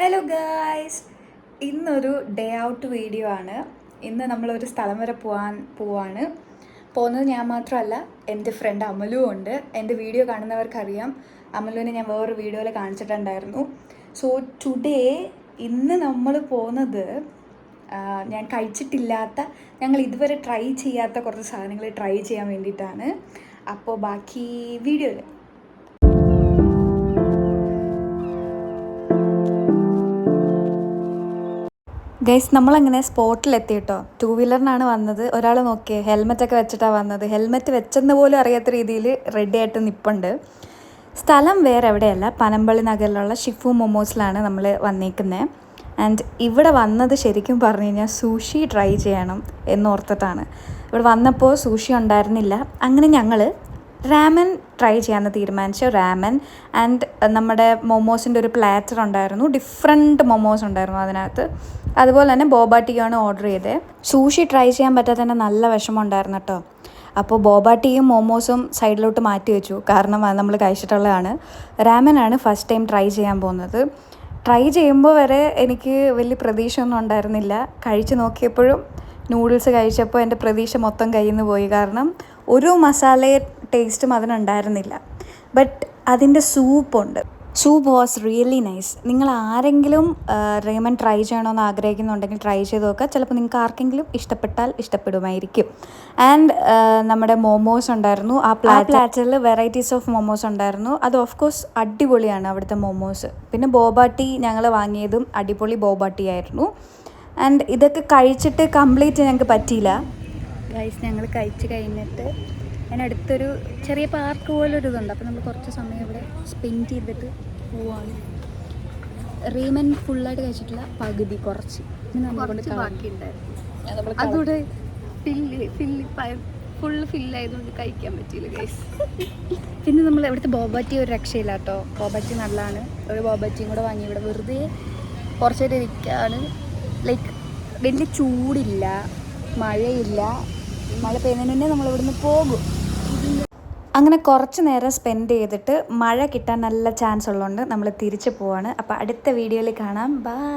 Hello guys ഇന്നൊരു day out video ആണ്. ഇന്ന് നമ്മളൊരു സ്ഥലം വരെ പോകാൻ പോവാണ്. പോകുന്നത് ഞാൻ മാത്രമല്ല എന്റെ ഫ്രണ്ട് അമലു ഉണ്ട്. എന്റെ വീഡിയോ കാണുന്നവർക്കറിയാം അമലുവിനെ ഞാൻ വേറൊരു വീഡിയോയിൽ കാണിച്ചിട്ടുണ്ടായിരുന്നു. സോ ടുഡേ ഇന്ന് നമ്മൾ പോകുന്നത് ഞാൻ കഴിച്ചിട്ടില്ലാത്ത ഞങ്ങൾ ഇതുവരെ ട്രൈ ചെയ്യാത്ത കുറച്ച് സാധനങ്ങൾ ട്രൈ ചെയ്യാൻ വേണ്ടിയിട്ടാണ്. അപ്പോൾ ബാക്കി വീഡിയോയിൽ ഗൈസ് നമ്മളങ്ങനെ സ്പോട്ടിലെത്തി കേട്ടോ ടൂ വീലറിനാണ് വന്നത്. ഒരാൾ നോക്കിയേ ഹെൽമെറ്റൊക്കെ വെച്ചിട്ടാണ് വന്നത്. ഹെൽമെറ്റ് വെച്ചെന്ന് പോലും അറിയാത്ത രീതിയിൽ റെഡി ആയിട്ട് നിൽപ്പുണ്ട് സ്ഥലം വേറെ എവിടെയല്ല പനമ്പള്ളി നഗറിലുള്ള ഷിഫു മൊമോസിലാണ് നമ്മൾ വന്നേക്കുന്നത് ആൻഡ് ഇവിടെ വന്നത് ശരിക്കും പറഞ്ഞു കഴിഞ്ഞാൽ സൂഷി ട്രൈ ചെയ്യണം എന്നോർത്തിട്ടാണ്. ഇവിടെ വന്നപ്പോൾ സൂഷി ഉണ്ടായിരുന്നില്ല. അങ്ങനെ ഞങ്ങൾ റാമൻ ട്രൈ ചെയ്യാമെന്ന് തീരുമാനിച്ചു. റാമൻ ആൻഡ് നമ്മുടെ മൊമോസിന്റെ ഒരു പ്ലാറ്റർ ഉണ്ടായിരുന്നു. ഡിഫറെന്റ് മൊമോസ് ഉണ്ടായിരുന്നു അതിനകത്ത്. അതുപോലെ തന്നെ ബോബാട്ടിയാണ് ഓർഡർ ചെയ്തത് സൂഷി ട്രൈ ചെയ്യാൻ പറ്റാതെ തന്നെ നല്ല വിഷമം ഉണ്ടായിരുന്നു കേട്ടോ. അപ്പോൾ ബോബാട്ടിയും മോമോസും സൈഡിലോട്ട് മാറ്റി വെച്ചു. കാരണം നമ്മൾ കഴിച്ചിട്ടുള്ളതാണ്. റാമനാണ് ഫസ്റ്റ് ടൈം ട്രൈ ചെയ്യാൻ പോകുന്നത്. ട്രൈ ചെയ്യുമ്പോൾ വരെ എനിക്ക് വലിയ പ്രതീക്ഷയൊന്നും ഉണ്ടായിരുന്നില്ല. കഴിച്ചു നോക്കിയപ്പോഴും നൂഡിൽസ് കഴിച്ചപ്പോൾ എന്റെ പ്രതീക്ഷ മൊത്തം കയ്യിൽ നിന്ന് പോയി. കാരണം ഒരു മസാല ടേസ്റ്റും അതിനുണ്ടായിരുന്നില്ല. ബട്ട് അതിന്റെ സൂപ്പുണ്ട്. സൂപ്പ് വാസ് റിയലി നൈസ് നിങ്ങൾ ആരെങ്കിലും റേമൻ ട്രൈ ചെയ്യണമെന്ന് ആഗ്രഹിക്കുന്നുണ്ടെങ്കിൽ ട്രൈ ചെയ്ത് നോക്കുക. ചിലപ്പോൾ നിങ്ങൾക്ക് ആർക്കെങ്കിലും ഇഷ്ടപ്പെട്ടാൽ ഇഷ്ടപ്പെടുമായിരിക്കും. ആൻഡ് നമ്മുടെ മോമോസ് ഉണ്ടായിരുന്നു. ആ പ്ലാ പ്ലാറ്ററിൽ വെറൈറ്റീസ് ഓഫ് മോമോസ് ഉണ്ടായിരുന്നു. അത് ഓഫ് കോഴ്സ് അടിപൊളിയാണ് അവിടുത്തെ മോമോസ് പിന്നെ ബോബാട്ടി ഞങ്ങൾ വാങ്ങിയതും അടിപൊളി ബോബാട്ടി ആയിരുന്നു. ആൻഡ് ഇതൊക്കെ കഴിച്ചിട്ട് കംപ്ലീറ്റ് ഞങ്ങൾക്ക് പറ്റിയില്ല. ഗൈസ് ഞങ്ങൾ കഴിച്ച് കഴിഞ്ഞിട്ട് അതിനടുത്തൊരു ചെറിയ പാർക്ക് പോലൊരു ഇതുണ്ട്. അപ്പോൾ നമ്മൾ കുറച്ച് സമയം ഇവിടെ സ്പെൻഡ് ചെയ്തിട്ട് പോവാണ്. റീമൻ ഫുള്ളായിട്ട് കഴിച്ചിട്ടില്ല പകുതി കുറച്ച്. അതുകൂടെ ഫില്ല് ഫില്ല് ഫുള്ള് ഫില്ലായതുകൊണ്ട് കഴിക്കാൻ പറ്റിയില്ല ഗൈസ് പിന്നെ നമ്മൾ ഇവിടുത്തെ ബോബാറ്റി ഒരു രക്ഷയില്ല കേട്ടോ ബോബാറ്റി നല്ലതാണ്. ഒരു ബോബാറ്റിയും കൂടെ വാങ്ങി ഇവിടെ വെറുതെ കുറച്ച് നേരം ഇരിക്കുകയാണ് ലൈക്ക് വലിയ ചൂടില്ല മഴയില്ല. മഴ പെയ്യുന്നതിന് മുന്നേ നമ്മൾ ഇവിടുന്ന് പോകും. അങ്ങനെ കുറച്ച് നേരം സ്പെൻഡ് ചെയ്തിട്ട് മഴ കിട്ടാൻ നല്ല ചാൻസ് ഉള്ളതുകൊണ്ട് നമ്മൾ തിരിച്ചു പോവാണ്. അപ്പോൾ അടുത്ത വീഡിയോയിൽ കാണാം. ബൈ